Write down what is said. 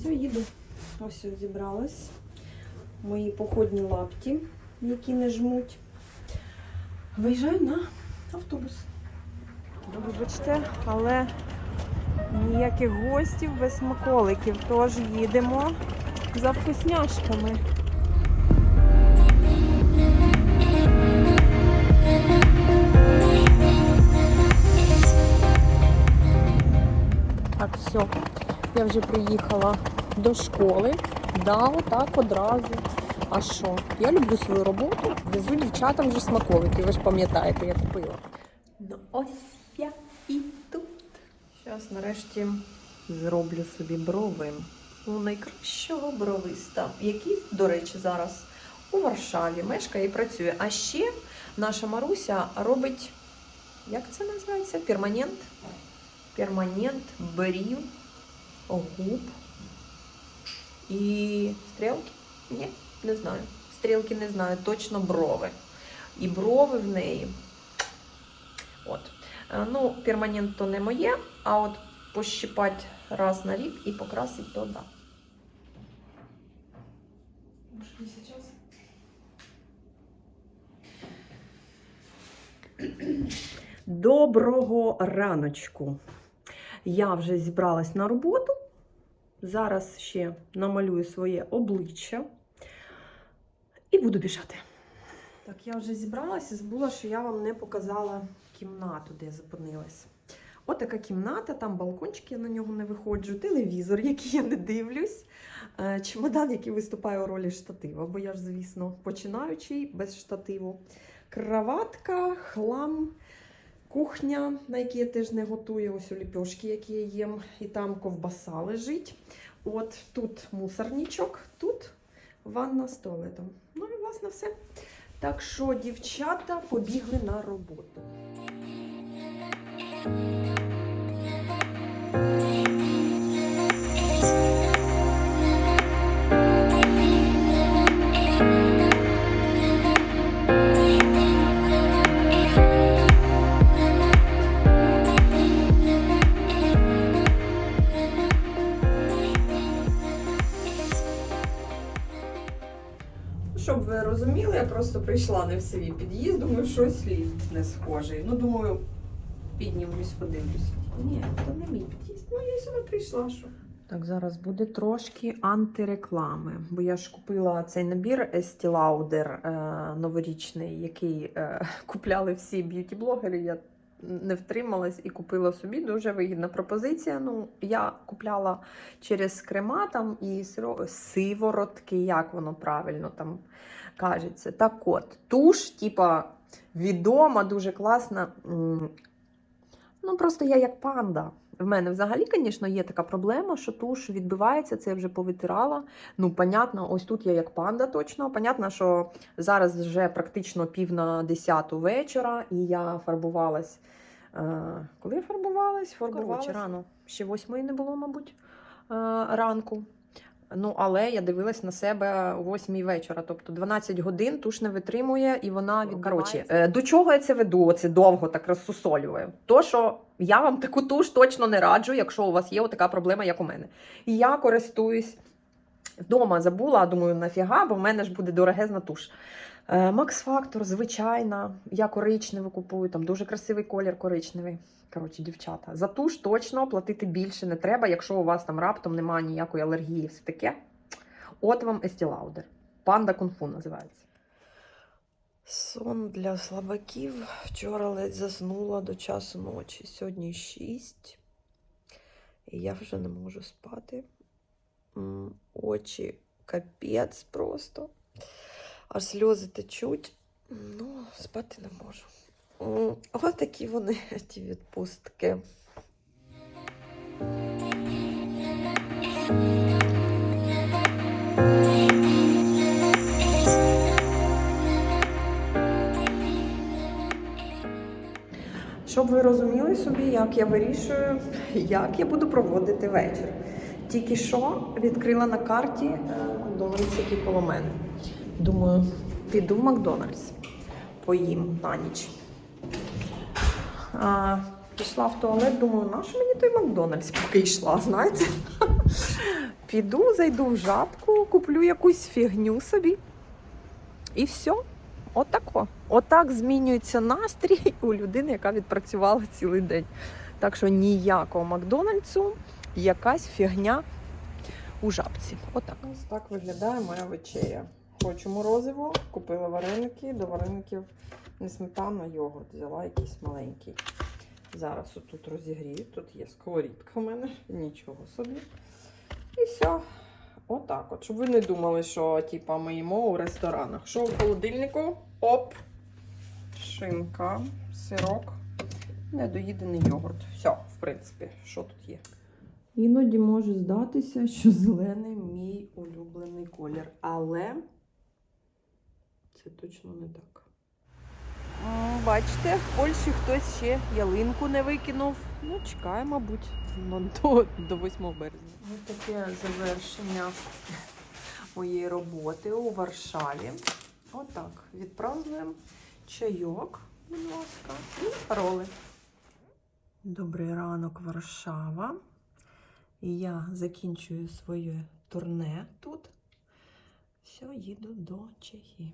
все, їду. Ось зібралась. Мої походні лапті, які не жмуть. Виїжджаю на автобус. Вибачте, але ніяких гостів без смаколиків. Тож їдемо за вкусняшками. Так, все. Я вже приїхала до школи. Да, отак одразу. А що? Я люблю свою роботу. Везу дівчатам вже смаколики. Ви ж пам'ятаєте, я купила. Ну ось я і тут. Зараз нарешті зроблю собі брови у найкращого бровиста, який, до речі, зараз у Варшаві мешкає і працює. А ще наша Маруся робить, як це називається? Перманент. Перманент брів, губ і стрілки? Ні, не знаю. Стрілки не знаю, точно брови. І брови в неї. От. Е, Ну, перманент то не моє, а от пощипати раз на рік і покрасити то да. Не? Доброго раночку. Я вже зібралась на роботу. Зараз ще намалюю своє обличчя і буду біжати. Так, я вже зібралася, і забула, що я вам не показала кімнату, де я зупинилась. От кімната, там балкончик, я на нього не виходжу, телевізор, який я не дивлюсь, е, чемодан, який виступає у ролі штатива, бо я ж, звісно, починаючий без штативу. Краватка, хлам, кухня, на якій я теж не готую, ось у ліпьошки, які я їм, і там ковбаса лежить. От тут мусорничок, тут ванна з туалетом. Ну і власне все. Так що дівчата побігли на роботу. Прийшла не в свій під'їзд, думаю, щось ліфт не схожий. Ну, думаю, піднімусь, подивлюсь. Ні, то не мій під'їзд. Ну, я сюди прийшла, що. Так, зараз буде трошки антиреклами, бо я ж купила цей набір Estee Lauder е, новорічний, який е, купляли всі б'юті-блогери. Я не втрималась і купила собі. Дуже вигідна пропозиція. Ну, я купляла через крема там і сиворотки, як воно правильно там кажеться. Так от, туш, типа, відома, дуже класна. Ну, просто я як панда. В мене взагалі, звісно, є така проблема, що туш відбивається, це я вже повитирала. Ну, понятно, ось тут я як панда точно. Понятно, що зараз вже практично пів на десяту вечора, і я фарбувалась. Е, коли я фарбувалась? Фарбувалась рано. Ще восьмої не було, мабуть, е, ранку. Ну, але я дивилась на себе о 8 вечора, тобто 12 годин туш не витримує і вона від... Коротше, е, до чого я це веду? Оце довго так розсусолюю. То, що я вам таку туш точно не раджу, якщо у вас є така проблема, як у мене. І я користуюсь вдома, забула, думаю, нафіга, бо в мене ж буде дорогезна туш. Макс Фактор, звичайна. Я коричневу купую, там дуже красивий колір коричневий. Коротше, дівчата, за туш точно платити більше не треба, якщо у вас там раптом немає ніякої алергії, все таке. От вам Lauder. Панда кунг-фу називається. Сон для слабаків. Вчора ледь заснула до часу ночі. Сьогодні 6. І я вже не можу спати. Очі капець просто. Аж сльози течуть. Ну, спати не можу. Ось такі вони, ті відпустки. Щоб ви розуміли собі, як я вирішую, як я буду проводити вечір. Тільки що відкрила на карті Макдональдс, який коло мене. Думаю, піду в Макдональдс, поїм на ніч. А, пішла в туалет, думаю, нащо мені той Макдональдс, поки йшла, знаєте? Піду, зайду в жабку, куплю якусь фігню собі. І все. Отако. Отак змінюється настрій у людини, яка відпрацювала цілий день. Так що ніякого Макдональдсу, якась фігня у жабці. Отак. Ось так виглядає моя вечеря. Хочу морозиво, купила вареники, до вареників не сметана, а йогурт. Взяла якийсь маленький. Зараз отут розігрію. Тут є сковорідка в мене, нічого собі. І все. Отак от. Щоб ви не думали, що типа, ми їмо у ресторанах. Що в холодильнику? Оп! Шинка, сирок, недоїдений йогурт. Все, в принципі, що тут є. Іноді може здатися, що зелений мій улюблений колір, але це точно не так. Бачите, в Польщі хтось ще ялинку не викинув. Ну, чекає, мабуть, ну, до, до 8 березня. Ось таке завершення моєї роботи у Варшаві. Отак. Відпразднуємо чайок, будь ласка, і роли. Добрий ранок, Варшава. І я закінчую своє турне тут. Все, їду до Чехії.